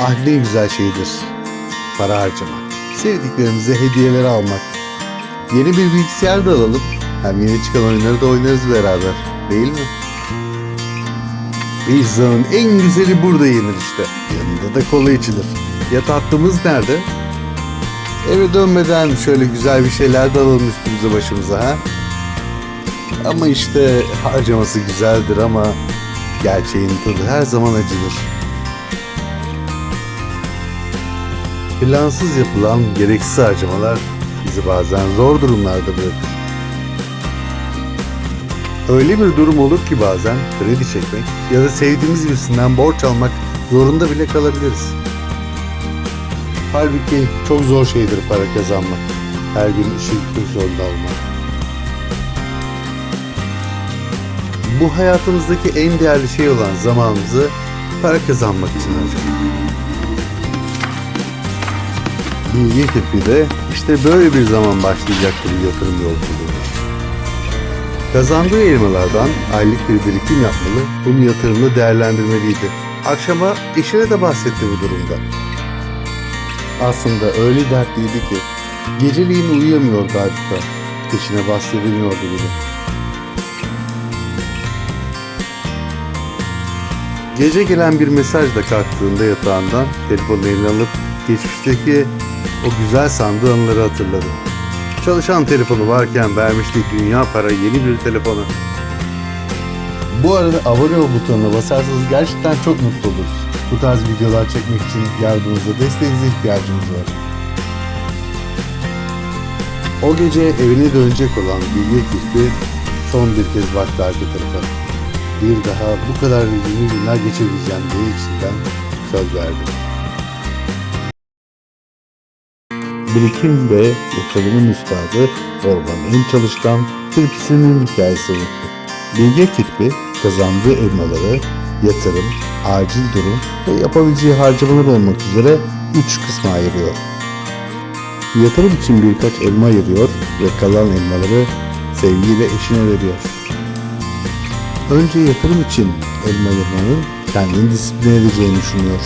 Ah güzel şeydir. Para harcamak. Sevdiklerimize hediyeler almak. Yeni bir bilgisayar da alalım. Hem yeni çıkan oyunları da oynarız beraber. Değil mi? Pizzanın en güzeli burada yenir işte. Yanında da kola içilir. Ya nerede? Eve dönmeden şöyle güzel bir şeyler de alalım üstümüze başımıza ha. Ama işte harcaması güzeldir ama gerçeğin tadı her zaman acıdır. Plansız yapılan gereksiz harcamalar bizi bazen zor durumlarda bırakır. Öyle bir durum olur ki bazen kredi çekmek ya da sevdiğimiz birisinden borç almak zorunda bile kalabiliriz. Halbuki çok zor şeydir para kazanmak. Her gün işe gitmek zorunda olmak. Bu hayatımızdaki en değerli şey olan zamanımızı para kazanmak için harcamak. Bilgi kirpi de işte böyle bir zaman başlayacaktır yatırım yolculuğu. Kazandığı elmalardan aylık bir birikim yapmalı, bunu yatırımda değerlendirmeliydi. Akşama eşine de bahsetti bu durumda. Aslında öyle dertliydi ki geceliğin uyuyamıyordu adeta. Eşine bahsedemiyordu bile. Gece gelen bir mesajla kalktığında yatağından telefonu eline alıp geçmişteki o güzel sandığı anıları hatırladı. Çalışan telefonu varken vermişti dünya para yeni bir telefonu. Bu arada abone ol butonuna basarsanız gerçekten çok mutlu oluruz. Bu tarz videolar çekmek için yardımınıza, desteğinize ihtiyacımız var. O gece evine dönecek olan Bilge Kirpi son bir kez baktı arka tarafa. Bir daha bu kadar üzümlü günler geçirmeyeceğim diye içinden söz verdi. Birikim ve yatırımın üstadı ormanın en çalışkan kirpisinin hikayesi bu. Bilge Kirpi kazandığı elmaları yatırım, acil durum ve yapabileceği harcamalar olmak üzere üç kısma ayırıyor. Yatırım için birkaç elma ayırıyor ve kalan elmaları sevgiyle eşine veriyor. Önce yatırım için elma ayırmanın kendini disipline edeceğini düşünüyor.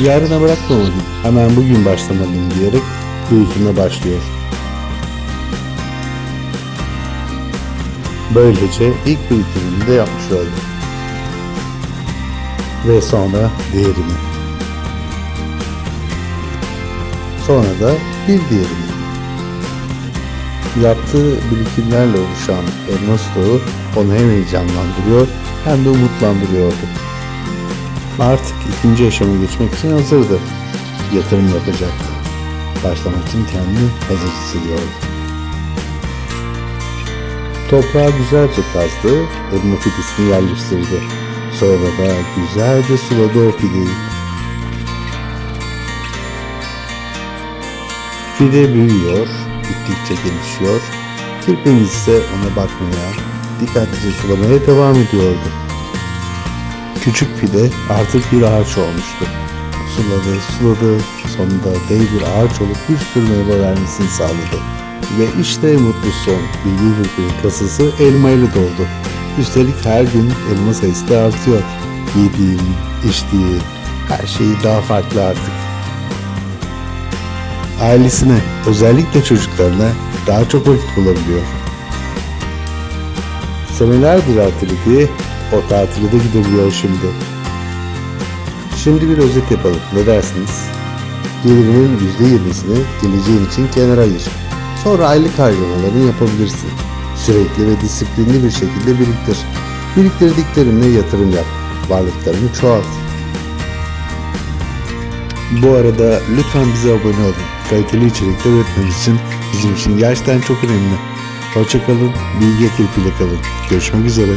Yarına bırakmamalıyım, hemen bugün başlamalıyım diyerek büyütüme başlıyor. Böylece ilk birikimini de yapmış oldu. Ve sonra diğerini. Sonra da bir diğerini. Yaptığı birikimlerle oluşan elma stoğu onu hem heyecanlandırıyor hem de umutlandırıyordu. Artık ikinci aşama geçmek için hazırdı. Yatırım yapacaktı. Başlamak için kendini hazır hissediyordu. Toprağa güzelce kazdı, elma fidesini yerleştirdi. Sonra da güzelce suladı o fideyi. Fide büyüyor, gittikçe gelişiyor. Kirpimiz ise ona bakmaya, dikkatlice sulamaya devam ediyordu. Küçük fide artık bir ağaç olmuştu. Suladı, suladı, sonunda dev bir ağaç olup bir sürü meyve vermesini sağladı. Ve işte mutlu son. Bilgi Hürkü'nün kasası elma ile doldu. Üstelik her gün elma sayısı da artıyor. Yediğim, içtiği, her şeyi daha farklı artık. Ailesine, özellikle çocuklarına daha çok vakit bulabiliyor. Senelerdir ertelediği o tatile de gidebiliyor şimdi. Şimdi bir özet yapalım. Ne dersiniz? Gelirinin %20'sini geleceğin için kenara ayır. Sonra aylık harcamalarını yapabilirsin. Sürekli ve disiplinli bir şekilde biriktir. Biriktirdiklerinle yatırım yap. Varlıklarını çoğalt. Bu arada lütfen bize abone olun. Kaliteli içerikler üretmemiz için bizim için gerçekten çok önemli. Hoşçakalın, bilgi ekibiyle kalın. Görüşmek üzere.